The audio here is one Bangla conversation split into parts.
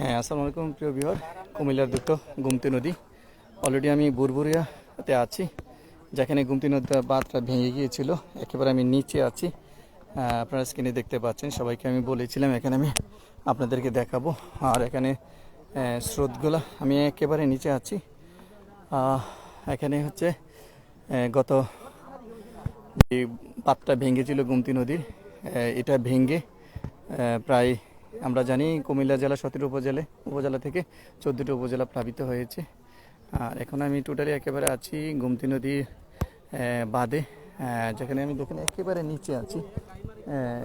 হ্যাঁ আসসালামু আলাইকুম, প্রিয় বিহার কুমিল্লার দুটো গুমতি নদী। অলরেডি আমি বুরবুরিয়াতে আছি, যেখানে গুমতি নদীর বাঁধটা ভেঙে গিয়েছিল। একেবারে আমি নিচে আছি। আপনারা স্ক্রিনে দেখতে পাচ্ছেন, সবাইকে আমি বলেছিলাম, এখানে আমি আপনাদেরকে দেখাবো। আর এখানে স্রোতগুলো, আমি একেবারে নিচে আছি। এখানে হচ্ছে গত যে বাঁধটা ভেঙেছিল গুমতি নদীর এটা ভেঙে প্রায় আমরা জানি কুমিল্লা জেলা সতেরো উপজেলা উপজেলা থেকে চোদ্দোটি উপজেলা প্লাবিত হয়েছে। আর এখন আমি টোটালি একেবারে আছি গুমতি নদী আহ, যেখানে আমি দেখেন একেবারে নিচে আছি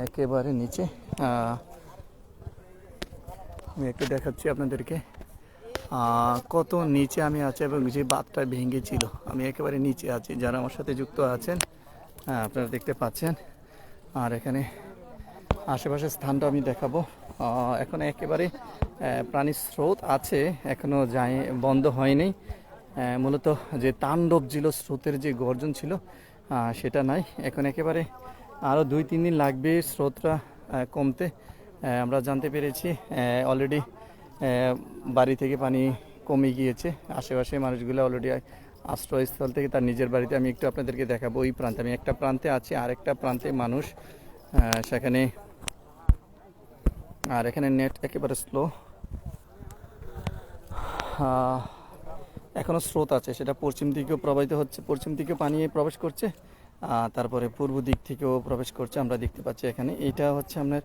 একেবারে নিচে। আমি একটু দেখাচ্ছি আপনাদেরকে কত নিচে আমি আছি এবং যে বাঁধটা ভেঙেছিল আমি একেবারে নিচে আছি যারা আমার সাথে যুক্ত আছেন আপনারা দেখতে পাচ্ছেন। আর এখানে আশেপাশের স্থানটা আমি দেখাবো। এখন একেবারে প্রাণীর স্রোত আছে এখনও যায় বন্ধ হয়নি। মূলত যে তাণ্ডব ছিল স্রোতের যে গর্জন ছিল সেটা নাই। এখন একেবারে আরও দুই, তিন দিন লাগবে স্রোতটা কমতে। আমরা জানতে পেরেছি অলরেডি বাড়ি থেকে পানি কমে গিয়েছে। আশেপাশে মানুষগুলো অলরেডি আশ্রয়স্থল থেকে তার নিজের বাড়িতে আমি একটু আপনাদেরকে দেখাবো। ওই প্রান্তে, আমি একটা প্রান্তে আছি, আরেকটা প্রান্তে মানুষ সেখানে আর এখানে নেট একেবারে স্লো এখনও স্রোত আছে সেটা পশ্চিম দিকেও প্রবাহিত হচ্ছে। পশ্চিম দিকে পানি প্রবেশ করছে তারপরে পূর্ব দিক থেকেও প্রবেশ করছে আমরা দেখতে পাচ্ছি এখানে। এটা হচ্ছে আপনার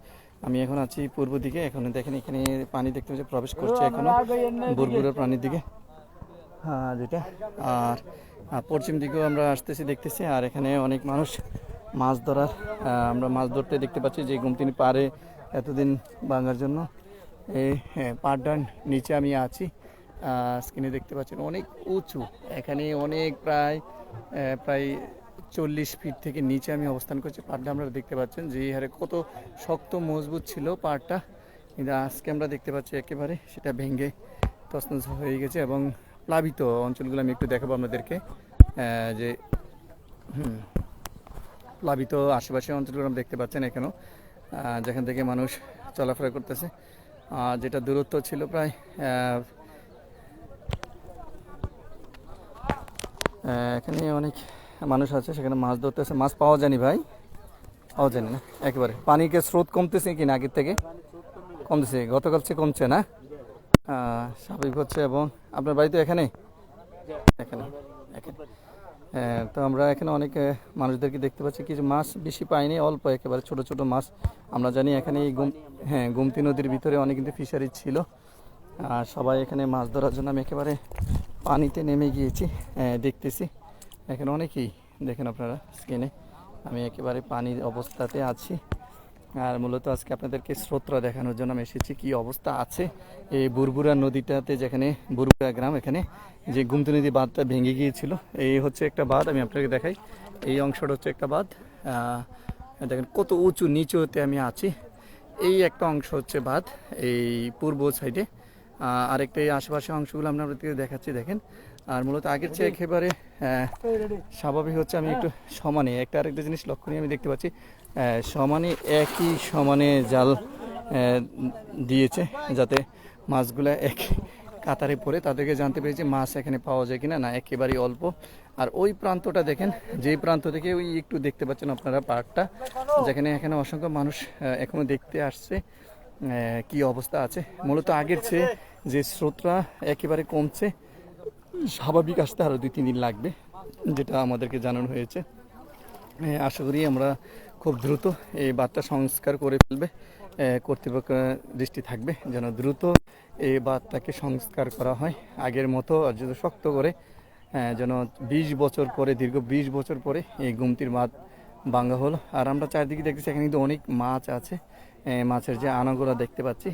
আমি এখন আছি পূর্ব দিকে এখন দেখেন এখানে পানি দেখতে পাচ্ছি প্রবেশ করছে এখনও বুরবুরের প্রাণীর দিকে। হ্যাঁ যেটা আর পশ্চিম দিকেও আমরা আসতেছি দেখতেছি আর এখানে অনেক মানুষ মাছ ধরার আমরা মাছ ধরতে দেখতে পাচ্ছি যে গুমতিনি পারে এতদিন ভাঙার জন্য। এই পাড়ডার নিচে আমি আছি। স্ক্রিনে দেখতে পাচ্ছেন অনেক উঁচু। এখানে অনেক প্রায় প্রায় চল্লিশ ফিট থেকে নিচে আমি অবস্থান করছি। পাড়টা আমরা দেখতে পাচ্ছেন যে হারে কত শক্ত, মজবুত ছিল পাড়টা কিন্তু আজকে আমরা দেখতে পাচ্ছি একেবারে সেটা ভেঙে তছনছ হয়ে গেছে এবং প্লাবিত অঞ্চলগুলো আমি একটু দেখাবো আপনাদেরকে। যে প্লাবিত আশেপাশের অঞ্চলগুলো আমরা দেখতে পাচ্ছেন এখানেও। যেখান থেকে মানুষ চলাফেরা করতেছে। যেটা দূরত্ব ছিল প্রায় এখানে অনেক মানুষ আছে, সেখানে মাছ ধরতেছে। মাছ পাওয়া যায়নি ভাই, পাওয়া যায়নি না, একেবারে। পানিকে স্রোত কমতেছে কি না আগের থেকে? কমতেছে, গতকাল চেয়ে কমছে না? স্বাভাবিক হচ্ছে এবং আপনার বাড়ি তো এখানে এখানে এখানে। তো আমরা এখানে অনেক মানুষদেরকে দেখতে পাচ্ছি। কিছু মাছ বেশি পাইনি, অল্প একেবারে ছোট ছোট মাছ। আমরা জানি এখানে এই গুম হ্যাঁ গুমতি নদীর ভিতরে অনেক কিন্তু ফিশারি ছিল। আর সবাই এখানে মাছ ধরার জন্য আমি একেবারে পানিতে নেমে গিয়েছি হ্যাঁ দেখতেছি। এখানে অনেকেই, দেখেন আপনারা স্ক্রিনে আমি একেবারে পানির অবস্থাতে আছি। আর মূলত আজকে আপনাদেরকে স্রোতরা দেখানোর জন্য আমি এসেছি। কি অবস্থা আছে? এই বুরবুরা নদীটাতে যেখানে বুরবুরা গ্রাম, এখানে যে গুমতি নদী বাঁধটা ভেঙে গিয়েছিল, এই হচ্ছে একটা বাঁধ, আমি আপনাকে দেখাই। এই অংশটা হচ্ছে একটা বাঁধ। দেখেন কত উঁচু, নিচুতে আমি আছি। এই একটা অংশ হচ্ছে বাঁধ, এই পূর্ব সাইডে। আরেকটা এই আশেপাশের অংশগুলো আমরা আপনাদেরকে দেখাচ্ছি, দেখেন। আর মূলত আগের চেয়ে একেবারে স্বাভাবিক হচ্ছে আমি একটু সমানে। একটা আরেকটা জিনিস লক্ষণীয় আমি দেখতে পাচ্ছি সমানে একই সমানে জাল দিয়েছে যাতে মাছগুলো এক কাতারে পড়ে। তাদেরকে জানতে পেরেছি মাছ এখানে পাওয়া যায় কিনা না একেবারেই অল্প। আর ওই প্রান্তটা দেখেন যেই প্রান্ত থেকে ওই একটু দেখতে পাচ্ছেন আপনারা পার্কটা যেখানে এখানে অসংখ্য মানুষ আহ, এখনও দেখতে আসছে কি অবস্থা আছে। মূলত আগের চেয়ে যে স্রোতটা একেবারে কমছে স্বাভাবিক আসতে আরও দুই তিন দিন লাগবে যেটা আমাদেরকে জানানো হয়েছে। আশা করি আমরা খুব দ্রুত এই বাঁধটা সংস্কার করে ফেলবে কর্তৃপক্ষ দৃষ্টি থাকবে যেন দ্রুত এই বাঁধটাকে সংস্কার করা হয়। আগের মতো আর যদি শক্ত করে যেন বিশ বছর পরে, দীর্ঘ বিশ বছর পরে এই গুমতির বাঁধ ভাঙ্গা হলো। আর আমরা চারদিকে দেখতেছি, এখানে কিন্তু অনেক মাছ আছে মাছের যে আনাগোড়া দেখতে পাচ্ছি।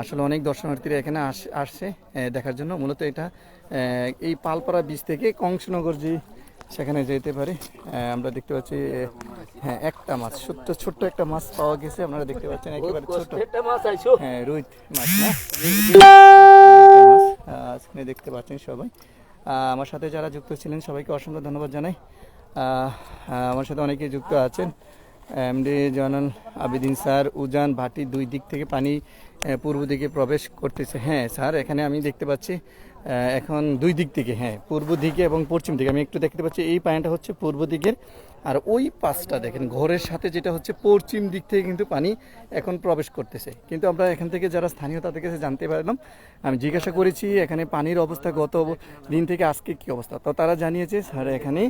আসলে অনেক দর্শনার্থীরা এখানে আস- আসছে দেখার জন্য। মূলত এটা এই পালপাড়া বীজ থেকে কংসনগর যে সেখানে যেতে পারে। আমরা দেখতে পাচ্ছি হ্যাঁ একটা মাছ ছোট্ট ছোট্ট একটা মাছ পাওয়া গেছে আপনারা দেখতে পাচ্ছেন একেবারে ছোট। হ্যাঁ রুইত মাছ না? সেখানে দেখতে পাচ্ছেন সবাই। আমার সাথে যারা যুক্ত ছিলেন সবাইকে অসংখ্য ধন্যবাদ জানাই। আমার সাথে অনেকে যুক্ত আছেন। এমডি জয়নাল আবেদিন স্যার উজান ভাটি দুই দিক থেকে পানি পূর্ব দিকে প্রবেশ করতেছে। হ্যাঁ স্যার এখানে আমি দেখতে পাচ্ছি এখন দুই দিক থেকে হ্যাঁ পূর্ব দিকে এবং পশ্চিম দিকে। আমি একটু দেখতে পাচ্ছি, এই পানিটা হচ্ছে পূর্ব দিকের। আর ওই পাশটা দেখেন, ঘরের সাথে যেটা হচ্ছে পশ্চিম দিক থেকে কিন্তু পানি এখন প্রবেশ করতেছে। কিন্তু আমরা এখান থেকে যারা স্থানীয়, তাদের কাছে জানতে পারলাম। আমি জিজ্ঞাসা করেছি, এখানে পানির অবস্থা গত দিন থেকে আজকে কি অবস্থা? তো তারা জানিয়েছে, স্যার, এখানে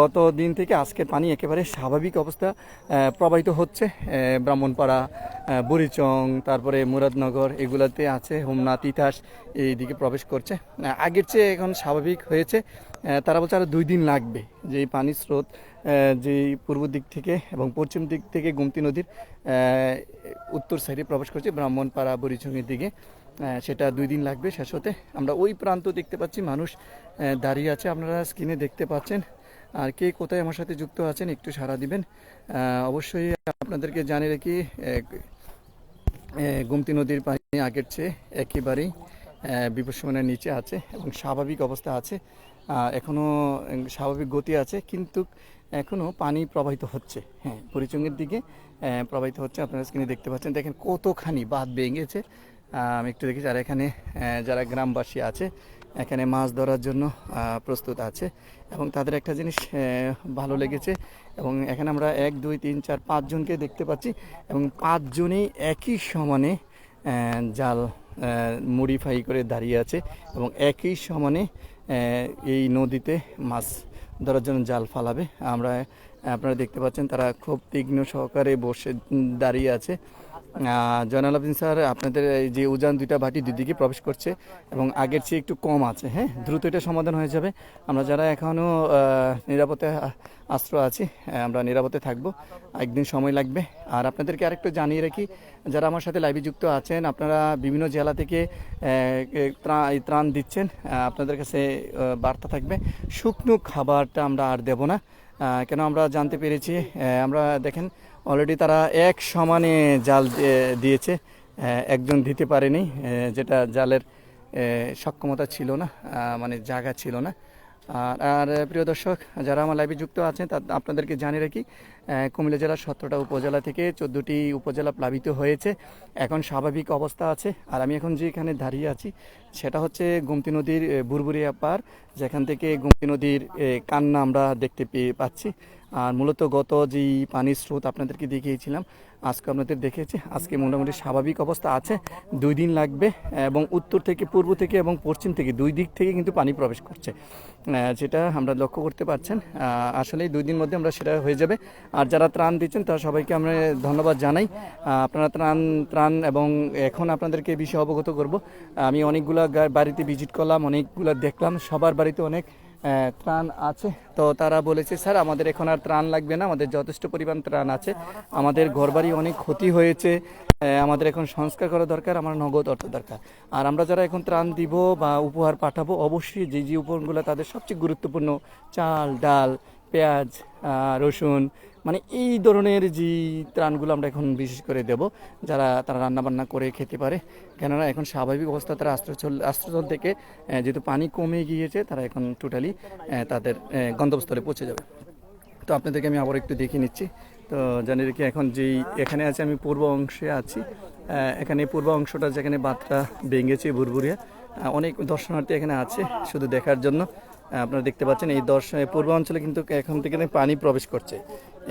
গত দিন থেকে আজকে পানি একেবারে স্বাভাবিক অবস্থা প্রবাহিত হচ্ছে। ব্রাহ্মণপাড়া বুড়িচং, তারপরে মুরাদনগর, এগুলাতে আছে। হোমনা, তিতাস, এই দিকে প্রবেশ করছে। আগের চেয়ে এখন স্বাভাবিক হয়েছে। তারা বলছে আরও দুই দিন লাগবে যে পানির স্রোত যে পূর্ব দিক থেকে এবং পশ্চিম দিক থেকে গুমতি নদীর উত্তর সাইডে প্রবেশ করছে ব্রাহ্মণপাড়া বুড়িচংয়ের দিকে। সেটা দুই দিন লাগবে শেষ হতে। আমরা ওই প্রান্ত দেখতে পাচ্ছি মানুষ দাঁড়িয়ে আছে। আপনারা স্ক্রিনে দেখতে পাচ্ছেন। আর কে কোথায় আমার সাথে যুক্ত আছেন একটু সাড়া দিবেন। অবশ্যই আপনাদেরকে জানিয়ে রাখি গুমতি নদীর পানি আগের চেয়ে একেবারেই বিপদসীমানার নিচে আছে এবং স্বাভাবিক অবস্থা আছে। এখনও স্বাভাবিক গতি আছে কিন্তু এখনও পানি প্রবাহিত হচ্ছে। হ্যাঁ পরিচঙ্গের দিকে প্রবাহিত হচ্ছে আপনারা স্ক্রিনে দেখতে পাচ্ছেন। দেখেন কতখানি বাঁধ ভেঙেছে। আমি একটু দেখেছি, আর এখানে যারা গ্রামবাসী আছে, এখানে মাছ ধরার জন্য প্রস্তুত আছে এবং তাদের একটা জিনিস ভালো লেগেছে এবং এখানে আমরা এক, দুই, তিন, চার, পাঁচজনকে দেখতে পাচ্ছি এবং পাঁচজনেই একই সমানে জাল মডিফাই করে দাঁড়িয়ে আছে এবং একই সমানে এই নদীতে মাছ ধরার জন্য জাল ফালাবে। আমরা আপনারা দেখতে পাচ্ছেন তারা খুব তীক্ষ্ণ সহকারে বসে দাঁড়িয়ে আছে। জয়নাল আবদিন স্যার, আপনাদের এই যে উজান দুইটা ভাটি দুই দিকে প্রবেশ করছে এবং আগের চেয়ে একটু কম আছে হ্যাঁ? দ্রুত এটা সমাধান হয়ে যাবে। আমরা যারা এখনও নিরাপদে আশ্রয় আছি আমরা নিরাপদে থাকব। একদিন সময় লাগবে। আর আপনাদেরকে আরেকটু জানিয়ে রাখি, যারা আমার সাথে লাইভে যুক্ত আছেন, আপনারা বিভিন্ন জেলা থেকে ত্রাণ দিচ্ছেন। আপনাদের কাছে বার্তা থাকবে। শুকনো খাবারটা আমরা আর দেব না। কেন আমরা জানতে পেরেছি? আমরা দেখেন অলরেডি তারা এক সমানে জাল দিয়েছে। একজন দিতে পারেনি যেটা জালের সক্ষমতা ছিল না মানে জায়গা ছিল না। আর প্রিয় দর্শক, যারা আমার লাইভে যুক্ত আছেন, তা, আপনাদেরকে জানিয়ে রাখি কুমিল্লা জেলার সতেরোটা উপজেলা থেকে চোদ্দোটি উপজেলা প্লাবিত হয়েছে। এখন স্বাভাবিক অবস্থা আছে। আর আমি এখন যেখানে দাঁড়িয়ে আছি, সেটা হচ্ছে গুমতি নদীর বুরবুরিয়া পার, যেখান থেকে গুমতি নদীর কান্না আমরা দেখতে পেয়ে পাচ্ছি। আর মূলত গত যেই পানির স্রোত আপনাদেরকে দেখিয়েছিলাম, আজকে আপনাদের দেখেছি। আজকে মোটামুটি স্বাভাবিক অবস্থা আছে। দুই দিন লাগবে এবং উত্তর থেকে পূর্ব থেকে এবং পশ্চিম থেকে দুই দিক থেকে কিন্তু পানি প্রবেশ করছে। যেটা আমরা লক্ষ্য করতে পারছেন। আসলে দুই দিন মধ্যে আমরা সেটা হয়ে যাবে। আর যারা ত্রাণ দিচ্ছেন, তারা সবাইকে আমরা ধন্যবাদ জানাই। আপনারা ত্রাণ ত্রাণ এবং এখন আপনাদেরকে এই বিষয়ে অবগত করব। আমি অনেকগুলা বাড়িতে ভিজিট করলাম, অনেকগুলা দেখলাম, সবার বাড়িতে অনেক ত্রাণ আছে। তো তারা বলেছে, স্যার, আমাদের এখন আর ত্রাণ লাগবে না, আমাদের যথেষ্ট পরিমাণ ত্রাণ আছে। আমাদের ঘরবাড়ি অনেক ক্ষতি হয়েছে আমাদের এখন সংস্কার করা দরকার, আমার নগদ অর্থ দরকার। আর আমরা যারা এখন ত্রাণ দিব বা উপহার পাঠাবো, অবশ্যই যে যে উপহারগুলো তাদের সবচেয়ে গুরুত্বপূর্ণ, চাল, ডাল পেঁয়াজ রসুন মানে এই ধরনের যে ত্রাণগুলো আমরা এখন বিশেষ করে দেব, যারা, তারা রান্না বান্না করে খেতে পারে। কেননা এখন স্বাভাবিক অবস্থা তারা আশ্রয়স্থল আশ্রয়স্থল থেকে যেহেতু পানি কমে গিয়েছে, তারা এখন টোটালি তাদের গন্তব্যস্থলে পৌঁছে যাবে। তো আপনাদেরকে আমি আবার একটু দেখিয়ে নিচ্ছি। তো জানি রেখে, এখন যেই, এখানে আছে আমি পূর্ব অংশে আছি। এখানে পূর্ব অংশটা যেখানে বাঁধটা ভেঙেছে ভুরভুরিয়া অনেক দর্শনার্থী এখানে আছে, শুধু দেখার জন্য। আপনারা দেখতে পাচ্ছেন, এই দর্শন পূর্ব অঞ্চলে কিন্তু এখন থেকে পানি প্রবেশ করছে।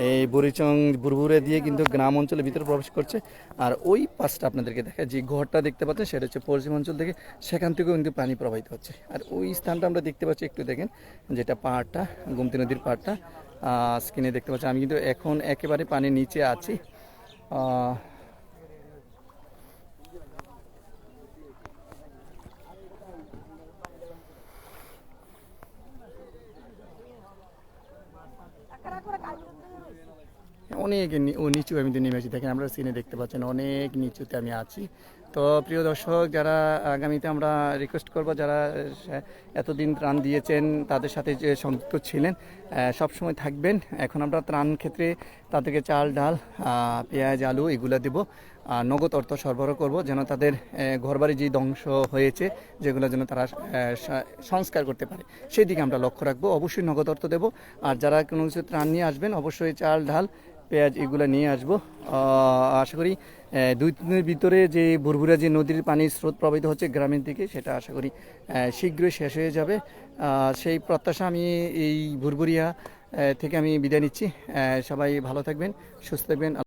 এই বুড়িচং বুরবুরে দিয়ে কিন্তু গ্রাম অঞ্চলের ভিতরে প্রবেশ করছে। আর ওই পাশটা আপনাদেরকে দেখা যে ঘরটা দেখতে পাচ্ছেন, সেটা হচ্ছে পশ্চিম অঞ্চল থেকে সেখান থেকেও কিন্তু পানি প্রবাহিত হচ্ছে। আর ওই স্থানটা আমরা দেখতে পাচ্ছি, একটু দেখেন, যেটা পাহাড়টা, গুমতি নদীর পাহাড়টা স্ক্রিনে দেখতে পাচ্ছি আমি কিন্তু এখন একেবারে পানির নিচে আছি। অনেক নিচু আমি নেমে আছি দেখেন আমরা সিনে দেখতে পাচ্ছেন অনেক নিচুতে আমি আছি। তো প্রিয় দর্শক, যারা আগামীতে আমরা রিকোয়েস্ট করব, যারা এতদিন ত্রাণ দিয়েছেন, তাদের সাথে যে সংযুক্ত ছিলেন সব সময় থাকবেন। এখন আমরা ত্রাণ ক্ষেত্রে তাদেরকে চাল, ডাল পেঁয়াজ, আলু এগুলো দেব। আর নগদ অর্থ সরবরাহ করব যেন তাদের ঘরবাড়ি যে ধ্বংস হয়েছে, যেগুলো যেন তারা সংস্কার করতে পারে। সেই দিকে আমরা লক্ষ্য রাখব। অবশ্যই নগদ অর্থ দেব। আর যারা কোনো কিছু ত্রাণ নিয়ে আসবেন, অবশ্যই চাল, ডাল পেঁয়াজ এগুলো নিয়ে আসব। আশা করি দুই দিনের ভিতরে যে বুরবুরা যে নদীর পানির স্রোত প্রবাহিত হচ্ছে গ্রামের দিকে, সেটা আশা করি শীঘ্রই শেষ হয়ে যাবে। সেই প্রত্যাশা আমি এই ভুরভুরিয়া থেকে আমি বিদায় নিচ্ছি। সবাই ভালো থাকবেন, সুস্থ থাকবেন।